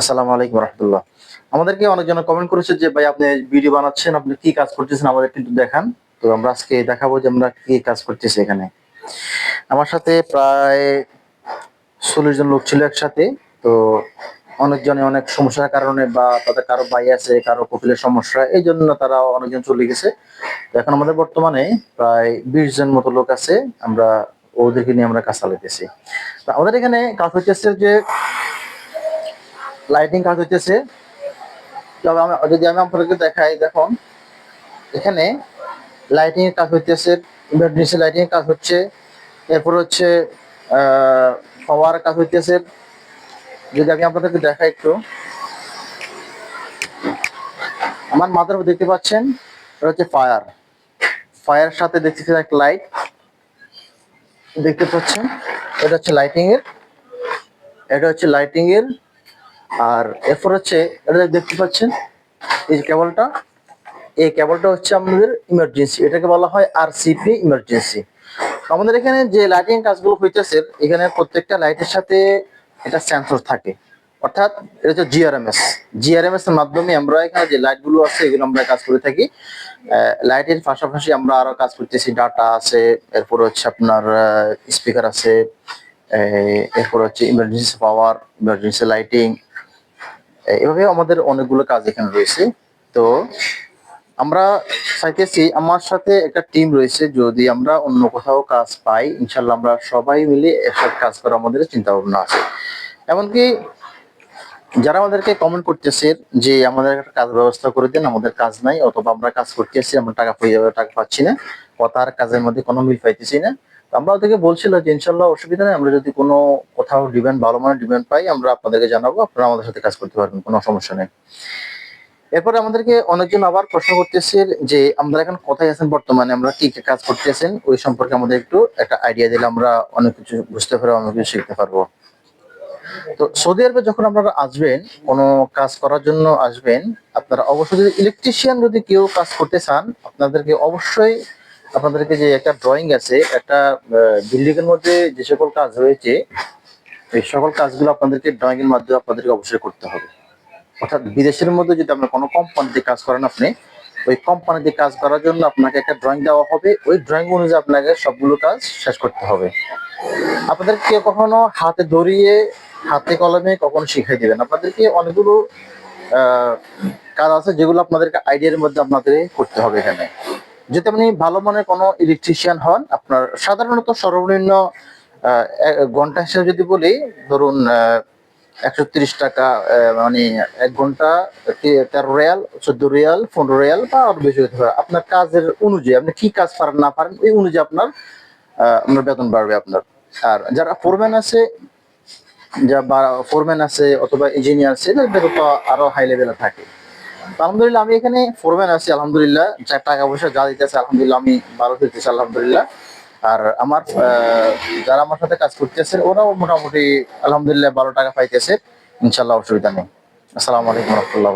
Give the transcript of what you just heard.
আসসালামু আলাইকুম রহমতুল্লাহ। আমাদেরকে অনেকজন কমেন্ট করেছে যে, ভাই, আপনি ভিডিও বানাচ্ছেন, আপনি কি কাজ করতেছেন? আমাদের কিন্তু দেখান। তো আমরা আজকে দেখাবো যে আমরা কি কাজ করতেছি এখানে। আমার সাথে প্রায় চল্লিশ জন লোক ছিল একসাথে। তো অনেকজনে অনেক সমস্যার কারণে বা তাদের কারও বাই আছে, কারও কপিলের সমস্যা এই জন্য তারা অনেকজন চলে গেছে। তো এখন আমাদের বর্তমানে প্রায় বিশ জন মতো লোক আছে। আমরা ওদেরকে নিয়ে আমরা কাজ চালাইতেছি। তো আমাদের এখানে কাজ হইতেছে যে লাইটিং কাজ হইতেছে। তবে আমি যদি আমি আপনাদেরকে দেখাই, দেখুন, এখানে লাইটিং এর কাজ হইতেছে ইমার্জেন্সি লাইটিং এর কাজ হচ্ছে, এরপর হচ্ছে পাওয়ার কাজ হইতেছে। যদি আমি আপনাদেরকে দেখাই একটু। আমার মাথার দেখতে পাচ্ছেন, এটা হচ্ছে ফায়ার। ফায়ার সাথে দেখতেছেন একটা লাইট। দেখতে পাচ্ছেন, এটা হচ্ছে লাইটিং এর এটা হচ্ছে লাইটিং এর আর এরপর হচ্ছে, এটা দেখতে পাচ্ছেন, এই যে কেবলটা, এই কেবলটা হচ্ছে আমাদের ইমার্জেন্সি এটাকে বলা হয় আরসিপি ইমার্জেন্সি আমাদের এখানে যে লাইটিং কাজগুলো হইতেছে, এখানে প্রত্যেকটা লাইটের সাথে এটা সেন্সর থাকে। অর্থাৎ এটা হচ্ছে জিআরএমএস জিআরএমএস এর মাধ্যমে আমরা এখানে যে লাইটগুলো আছে, এগুলো আমরা কাজ করে থাকি। লাইটের পাশাপাশি আমরা আরও কাজ করতেছি ডাটা আছে, এরপর হচ্ছে আপনার স্পিকার আছে এরপর হচ্ছে ইমার্জেন্সি পাওয়ার ইমার্জেন্সি লাইটিং এভাবে আমাদের অনেকগুলো কাজ এখানে রয়েছে। তো আমরা চাইতেছি আমার সাথে একটা টিম রয়েছে, যদি আমরা অন্য কোথাও কাজ পাই, ইনশাল্লাহ আমরা সবাই মিলে একসাথে কাজ করা আমাদের চিন্তা ভাবনা আছে। এমনকি যারা আমাদেরকে কমেন্ট করতেছে যে আমাদের কাজ ব্যবস্থা করে দেন, আমাদের কাজ নাই, অথবা আমরা কাজ করতেছি, আমরা টাকা পেয়ে যাবে টাকা পাচ্ছি না কথার কাজের মধ্যে কোনো মিল পাইতেছি না আমরা ওদেরকে বলছিল যে, ইনশাল্লাহ অসুবিধা নেই, আমরা যদি কোনো কোথাও ডিমান্ড ভালো মানের ডিমান্ড পাই, আমরা আপনাদেরকে জানাব, আপনারা আমাদের সাথে কাজ করতে পারবেন, কোনো সমস্যা নেই। এরপরে আমাদেরকে অনেকজন আবার প্রশ্ন করতেছে যে, আমরা এখন কোথায় আছেন বর্তমানে? আমরা কি কি কাজ করতেছেন ওই সম্পর্কে আমাদের একটু একটা আইডিয়া দিলে আমরা অনেক কিছু বুঝতে পারব, অনেক কিছু শিখতে পারব। তো সৌদি আরবে যখন আপনারা আসবেন, কোনো কাজ করার জন্য আসবেন, আপনারা অবশ্যই যদি ইলেকট্রিশিয়ান যদি কেউ কাজ করতে চান, আপনাদেরকে অবশ্যই আপনাদেরকে যে একটা ড্রয়িং আছে, একটা বিল্ডিং এর মধ্যে যে সকল কাজ রয়েছে, এই সকল কাজগুলো আপনাদেরকে ড্রয়িং এর মাধ্যমে আপনাদেরকে অবশ্যই করতে হবে। অর্থাৎ বিদেশের মধ্যে যদি আপনার কোনো কোম্পানিতে কাজ করেন আপনি, ওই কোম্পানিতে কাজ করার জন্য আপনাকে একটা ড্রয়িং দেওয়া হবে। ওই ড্রয়িং অনুযায়ী আপনাকে সবগুলো কাজ শেষ করতে হবে। আপনাদেরকে কখনো হাতে ধরিয়ে, হাতে কলমে কখনো শিখিয়ে দিবেন আপনাদেরকে অনেকগুলো কাজ আছে যেগুলো আপনাদেরকে আইডিয়ার মধ্যে আপনাদের করতে হবে এখানে। যদি আপনি ভালো মানের কোনো ইলেকট্রিশিয়ান হন, আপনার সাধারণত সর্বনিম্ন ঘণ্টা হিসেবে যদি বলি, ধরুন একশো তিরিশ টাকা মানে এক ঘণ্টা তেরো রিয়াল, চোদ্দ রিয়াল, পনেরো রিয়াল বা আরও বেশি হতে পারে। আপনার কাজের অনুযায়ী, আপনি কি কাজ পারেন, না পারেন, ওই অনুযায়ী আপনার আপনার বেতন বাড়বে আপনার। আর যারা ফোরম্যান আছে যা বা ফোরম্যান আছে অথবা ইঞ্জিনিয়ার আছে, এদের বেতন আরও হাই লেভেলে থাকে। আলহামদুলিল্লাহ, আমি এখানে ফোরম্যান আছি, আলহামদুলিল্লাহ। চার টাকা পয়সা যা দিতেছে, আলহামদুলিল্লাহ, আমি ভালো দিতেছি আলহামদুলিল্লাহ। আর আমার যারা আমার সাথে কাজ করতেছে, ওরাও মোটামুটি, আলহামদুলিল্লাহ, ভালো টাকা পাইতেছে। ইনশাল্লাহ অসুবিধা নেই। আসসালামু আলাইকুম রহমতুল্লাহ